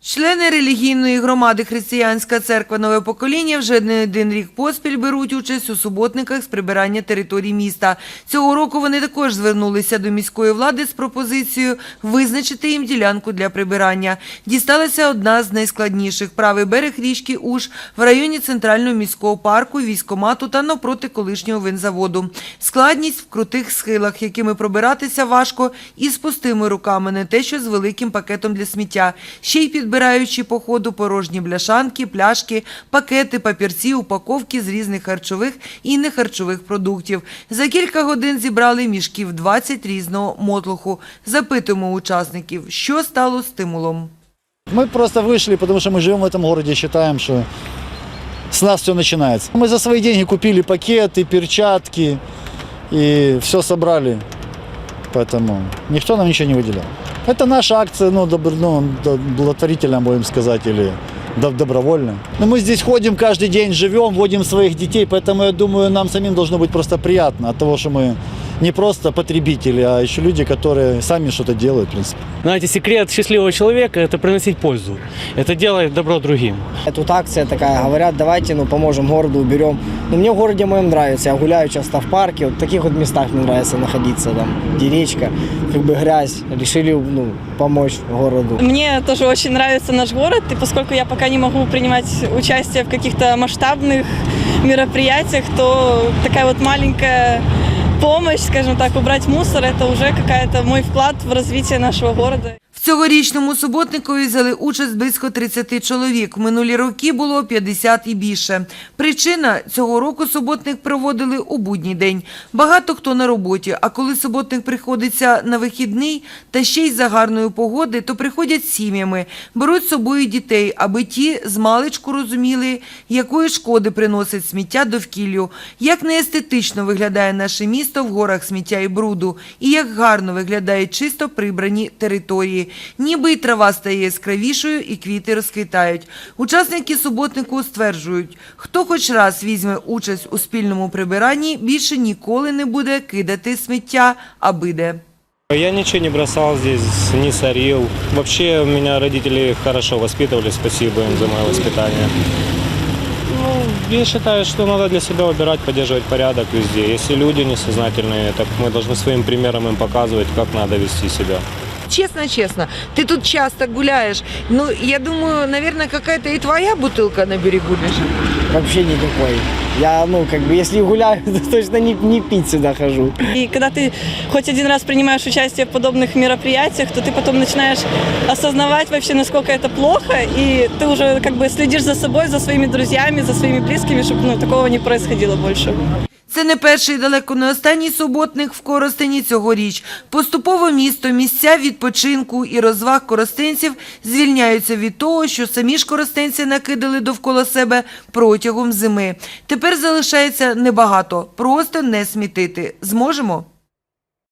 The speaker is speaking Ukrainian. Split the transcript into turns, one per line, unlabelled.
Члени релігійної громади Християнська церква Нове покоління вже не один рік поспіль беруть участь у суботниках з прибирання територій міста. Цього року вони також звернулися до міської влади з пропозицією визначити їм ділянку для прибирання. Дісталася одна з найскладніших правий берег річки Уж в районі центрального міського парку, військомату та навпроти колишнього винзаводу. Складність в крутих схилах, якими пробиратися важко і з пустими руками, не те, що з великим пакетом для сміття. Ще й підбираючи по ходу порожні бляшанки, пляшки, пакети, папірці, упаковки з різних харчових і нехарчових продуктів. За кілька годин зібрали мішків 20 різного мотлуху. Запитуємо учасників, що стало стимулом.
Мы просто вышли, потому что мы живем в этом городе, считаем, что с нас все начинается. Мы за свои деньги купили пакеты, перчатки и все собрали. Поэтому никто нам ничего не выделял. Это наша акция, ну, добр, ну до- благотворительная, будем сказать, или доб- добровольная. Но мы здесь ходим каждый день, живем, водим своих детей, поэтому я думаю, нам самим должно быть просто приятно от того, что мы не просто потребители, а еще люди, которые сами что-то делают, в принципе.
Знаете, секрет счастливого человека – это приносить пользу. Это делает добро другим.
Тут акция такая, говорят, давайте ну, поможем городу, уберем. Но мне в городе моем нравится, я гуляю часто в парке, вот в таких вот местах мне нравится находиться, там, где речка, как бы грязь, решили ну, помочь городу.
Мне тоже очень нравится наш город, и поскольку я пока не могу принимать участие в каких-то масштабных мероприятиях, то такая вот маленькая помощь, скажем так, убрать мусор, это уже какая-то мой вклад в развитие нашего города.
Цьогорічному суботникові взяли участь близько 30 чоловік. Минулі роки було 50 і більше. Причина – цього року суботник проводили у будній день. Багато хто на роботі, а коли суботник приходиться на вихідний та ще й за гарної погоди, то приходять сім'ями, беруть з собою дітей, аби ті з розуміли, якої шкоди приносить сміття довкіллю, як неестетично виглядає наше місто в горах сміття і бруду, і як гарно виглядають чисто прибрані території Ніби і трава стає яскравішою, і квіти розквітають. Учасники суботнику стверджують, хто хоч раз візьме участь у спільному прибиранні, більше ніколи не буде кидати сміття, а биде.
Я ничего не бросал здесь, не сорил. Вообще меня родители хорошо воспитывали, спасибо им за мое воспитание. Ну, я считаю, что надо для себя убирать, поддерживать порядок везде. Если люди несознательные, так мы должны своим примером им показывать, как надо вести себя.
Честно-честно, ты тут часто гуляешь. Ну, я думаю, наверное, какая-то и твоя бутылка на берегу лежит.
Вообще никакой. Я, ну, как бы, если гуляю, то точно не, не пить сюда хожу.
И когда ты хоть один раз принимаешь участие в подобных мероприятиях, то ты потом начинаешь осознавать вообще, насколько это плохо, и ты уже как бы следишь за собой, за своими друзьями, за своими близкими, чтобы ну, такого не происходило больше.
Це не перший далеко не останній суботник в Коростені цьогоріч. Поступово місто, місця відпочинку і розваг коростенців звільняються від того, що самі ж коростенці накидали довкола себе протягом зими. Тепер залишається небагато, просто не смітити. Зможемо?